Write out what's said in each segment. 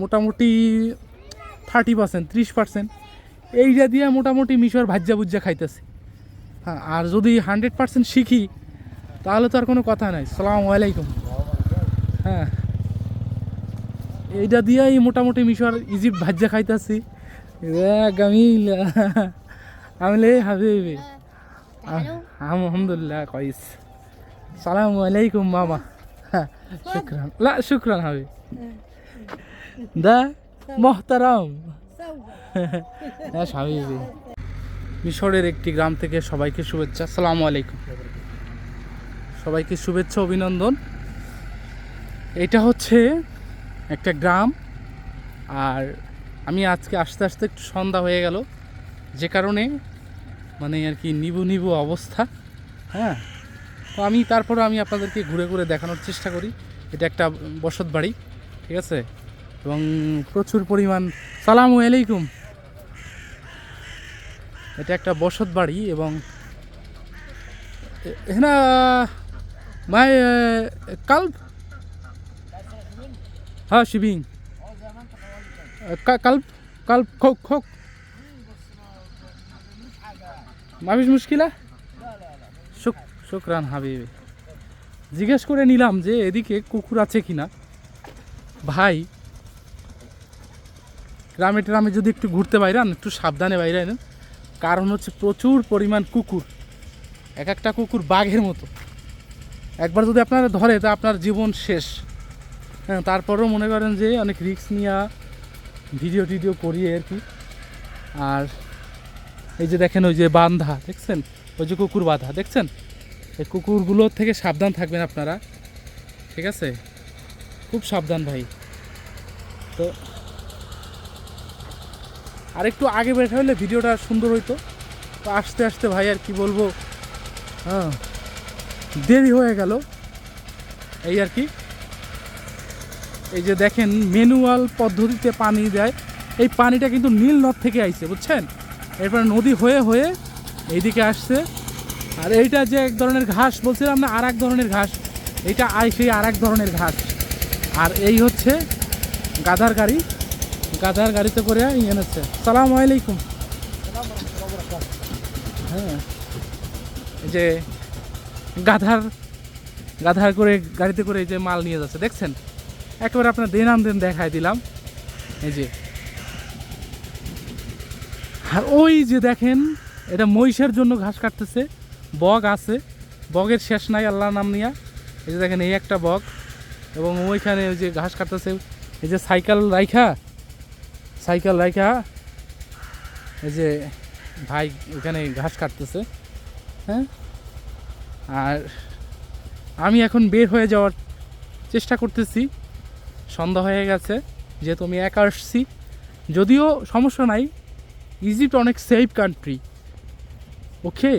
মোটামুটি thirty percent ত্রিশ percent এইটা দিয়ে মোটামুটি মিশর ভাজ্যা ভুজ্জা খাইতেছে। হ্যাঁ আর যদি হান্ড্রেড পার্সেন্ট শিখি তাহলে তো আর কোনো কথা নাই। সালাম আলাইকুম। হ্যাঁ। এইটা দিয়েই মোটামুটি মিশর ইজিপ্ট ভাজ্যা খাইতেছি। গামিল। আমলে হাবিবি। আলহামদুলিল্লাহ কইস। সালাম আলাইকুম মামা। লা শুক্রান হাবিব দা মোহতারাম। হ্যাঁ হাবিবি মিশরের একটি গ্রাম থেকে সবাইকে শুভেচ্ছা। সালামু আলাইকুম। সবাইকে শুভেচ্ছা অভিনন্দন। এটা হচ্ছে একটা গ্রাম। আর আমি আজকে আস্তে আস্তে একটু সন্ধ্যা হয়ে গেল। যে কারণে মানে আর কি নিবু নিবু অবস্থা। হ্যাঁ। তো আমি তারপরে আমি আপনাদেরকে ঘুরে ঘুরে দেখানোর চেষ্টা করি। এটা একটা বসত বাড়ি, ঠিক আছে? এবং প্রচুর পরিমাণ, সালাম আলাইকুম। এটা একটা বসত বাড়ি এবং এখানে মাই কাল্প? হ্যাঁ শিবিং কাল্প? কাল্প, খোক খোক। মাফিস মুশকিলা? শুক শুক্রান হাবিবি। জিজ্ঞেস করে নিলাম যে এদিকে কুকুর আছে কিনা। ভাই, গ্রামে ট্রামে যদি একটু ঘুরতে বাইরান, একটু সাবধানে বাইরে নেন কারণ হচ্ছে প্রচুর পরিমাণ কুকুর। এক একটা কুকুর বাঘের মতো। একবার যদি আপনারা ধরে, তা আপনার জীবন শেষ। হ্যাঁ তারপরেও মনে করেন যে অনেক রিস্ক নিয়ে ভিডিও টিডিও করি আর কি। আর এই যে দেখেন, ওই যে বান্ধা, দেখছেন? ওই যে কুকুর বাঁধা, দেখছেন? এই কুকুরগুলোর থেকে সাবধান থাকবেন আপনারা। ঠিক আছে? খুব সাবধান ভাই। তো আর একটু আগে বের হলে ভিডিওটা সুন্দর হইতো। তো আস্তে আস্তে ভাই, আর কি বলব? হ্যাঁ দেরি হয়ে গেল। এই আর কি। এই যে দেখেন, ম্যানুয়াল পদ্ধতিতে পানি দেয়। এই পানিটা কিন্তু নীল নদ থেকে আইছে, বুঝছেন? এরপরে নদী হয়ে হয়ে এইদিকে আসছে। আর এইটা যে এক ধরনের ঘাস বলছিলাম না আর এক ধরনের ঘাস। এইটা আই সেই আর এক ধরনের ঘাস। আর এই হচ্ছে গাধার গাড়ি। গাধার গাড়িতে করে ইয়ে এনেছে সালাম আলাইকুম। হ্যাঁ। যে গাধার গাধার করে, গাড়িতে করে এই যে মাল নিয়ে যাচ্ছে, দেখছেন? একেবারে আপনার দেন আন দেন দেখাই দিলাম। এই যে। আর ওই যে দেখেন, এটা মহিষের জন্য ঘাস কাটতেছে। বগ আছে, বগের শেষ নাই, আল্লাহর নাম নিয়া। এই যে দেখেন, এই একটা বগ, এবং ওইখানে ওই যে ঘাস কাটতেছে, এই যে সাইকেল রাইখা সাইকেল রাইখা, এই যে ভাই ওখানে ঘাস কাটতেছে হ্যাঁ? আর আমি এখন বের হয়ে যাওয়ার চেষ্টা করতেছি, সন্ধ্যা হয়ে গেছে, যেহেতু আমি একা আসছি, যদিও সমস্যা নাই ইজিপ্ট অনেক সেফ কান্ট্রি ওকে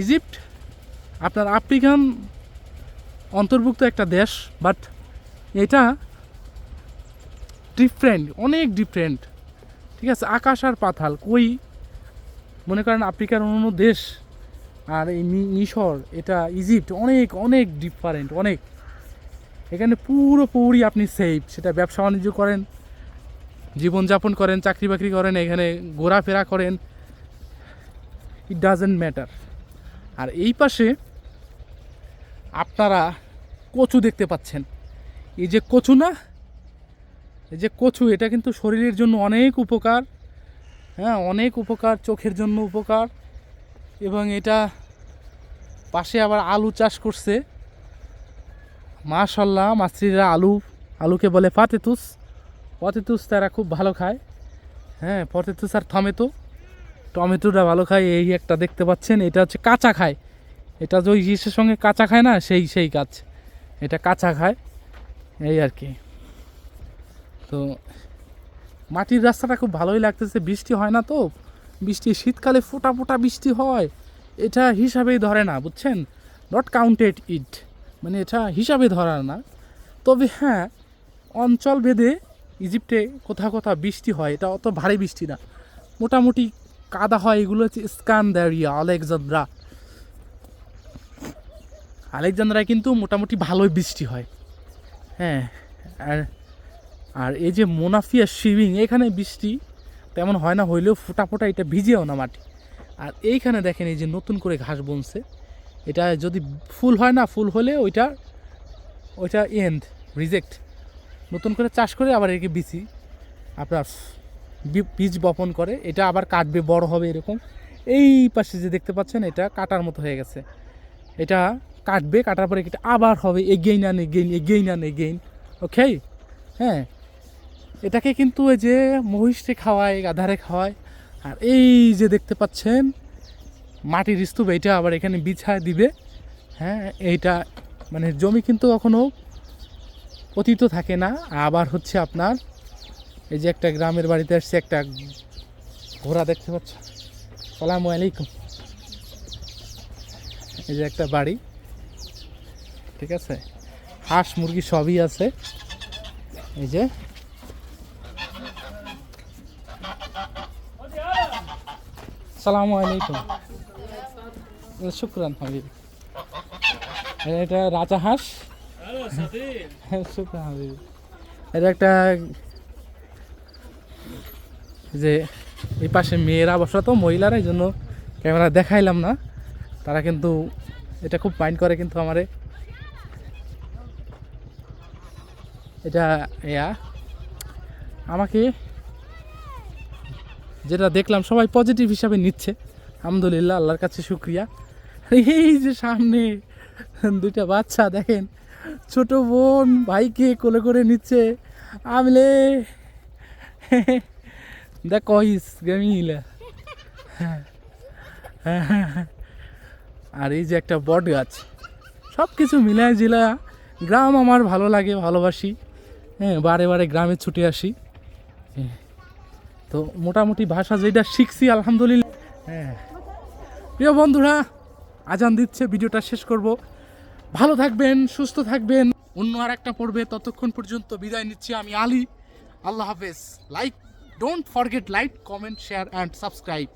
ইজিপ্ট, আপনার আফ্রিকান অন্তর্ভুক্ত একটা দেশ বাট এটা ডিফারেন্ট অনেক ডিফারেন্ট ঠিক আছে, আকাশ আর পাতাল, কই? মনে করেন আফ্রিকার অন্য দেশ আর এই মিশর, এটা ইজিপ্ট, অনেক অনেক ডিফারেন্ট অনেক। এখানে পুরোপুরি আপনি সেফ সেটা ব্যবসা বাণিজ্য করেন, জীবনযাপন করেন, চাকরি বাকরি করেন, এখানে ঘোরাফেরা করেন। ইট ডাজেন্ট ম্যাটার আর এই পাশে আপনারা কচু দেখতে পাচ্ছেন। এই যে কচু না? এই যে কচু, এটা কিন্তু শরীরের জন্য অনেক উপকার। হ্যাঁ অনেক উপকার, চোখের জন্য উপকার। এবং এটা পাশে আবার আলু চাষ করছে। মাশাল্লাহ মাছরিরা আলু, আলুকে বলে পাতেতুস পতেতুস তারা খুব ভালো খায়। হ্যাঁ পতেতুস আর টমেটো। টমেটোটা ভালো খায়, এই একটা দেখতে পাচ্ছেন, এটা হচ্ছে কাঁচা খায়। এটা যে ওই ইসের সঙ্গে কাঁচা খায় না, সেই সেই গাছ। এটা কাঁচা খায়, এই আর কি। তো মাটির রাস্তাটা খুব ভালোই লাগতেছে, বৃষ্টি হয় না তো। বৃষ্টি, শীতকালে ফোটা ফোটা বৃষ্টি হয়। এটা হিসাবেই ধরে না, বুঝছেন? নট কাউন্টেড ইট মানে এটা হিসাবে ধরার না। তবে হ্যাঁ অঞ্চল ভেদে ইজিপ্টে কোথাও কোথাও বৃষ্টি হয়। এটা অত ভারী বৃষ্টি না। মোটামুটি কাদা হয়, এগুলো হচ্ছে স্কান্দারিয়া, আলেকজান্দ্রা। আলেকজান্দ্রায় কিন্তু মোটামুটি ভালোই বৃষ্টি হয়। হ্যাঁ আর আর এই যে মোনাফিয়া শিবিং, এখানে বৃষ্টি তেমন হয় না, হইলেও ফোটা ফোটা এটা ভিজেও না মাটি। আর এইখানে দেখেন এই যে নতুন করে ঘাস বনছে। এটা যদি ফুল হয় না, ফুল হলে ওইটা ওইটা এন্ড রিজেক্ট নতুন করে চাষ করে আবার একে বিচি আপনার বীজ বপন করে, এটা আবার কাটবে, বড় হবে এরকম। এই পাশে যে দেখতে পাচ্ছেন, এটা কাটার মতো হয়ে গেছে। এটা কাটবে, কাটার পরে এটা আবার হবে again and again again and again okay হ্যাঁ এটাকে কিন্তু ওই যে মহিষে খাওয়ায়, গাধারে খাওয়ায়। আর এই যে দেখতে পাচ্ছেন, মাটির স্তূপ, এটা আবার এখানে বিছায় দিবে। হ্যাঁ এইটা মানে জমি কিন্তু কখনো পতিত থাকে না। আবার হচ্ছে আপনার এই যে একটা গ্রামের বাড়িতে আসছে একটা ঘোড়া দেখতে পাচ্ছ। সালামু আলাইকুম। এই যে একটা বাড়ি ঠিক আছে? হাঁস মুরগি সবই আছে। এই যে। সালামু আলাইকুম। শুক্রান হাবিব। এটা রাজা হাঁস। শুক্রান হাবিব। এটা একটা যে এই পাশে মেয়েরা বসা তো মহিলারা এই জন্য ক্যামেরা দেখাইলাম না। তারা কিন্তু এটা খুব মাইন্ড করে কিন্তু আমারে। এটা ইয়া আমাকে যেটা দেখলাম সবাই পজিটিভ হিসাবে নিচ্ছে। আলহামদুলিল্লাহ, আল্লাহর কাছে শুক্রিয়া। এই যে সামনে দুইটা বাচ্চা দেখেন, ছোট বোন ভাইকে কোলে করে নিচ্ছে। আমলে দেখ কইস গেমিলা আর এই যে একটা বট গাছ সব কিছু মিলায় জিলা গ্রাম আমার ভালো লাগে, ভালোবাসি। হ্যাঁ বারে বারে গ্রামে ছুটে আসি। হ্যাঁ। তো মোটামুটি ভাষা যেটা শিখছি, আলহামদুলিল্লাহ। হ্যাঁ প্রিয় বন্ধুরা, আজান দিচ্ছে, ভিডিওটা শেষ করব। ভালো থাকবেন, সুস্থ থাকবেন। অন্য আর একটা পড়বে ততক্ষণ পর্যন্ত বিদায় নিচ্ছি আমি আলী। আল্লাহ হাফেজ। Like don't forget like comment share and subscribe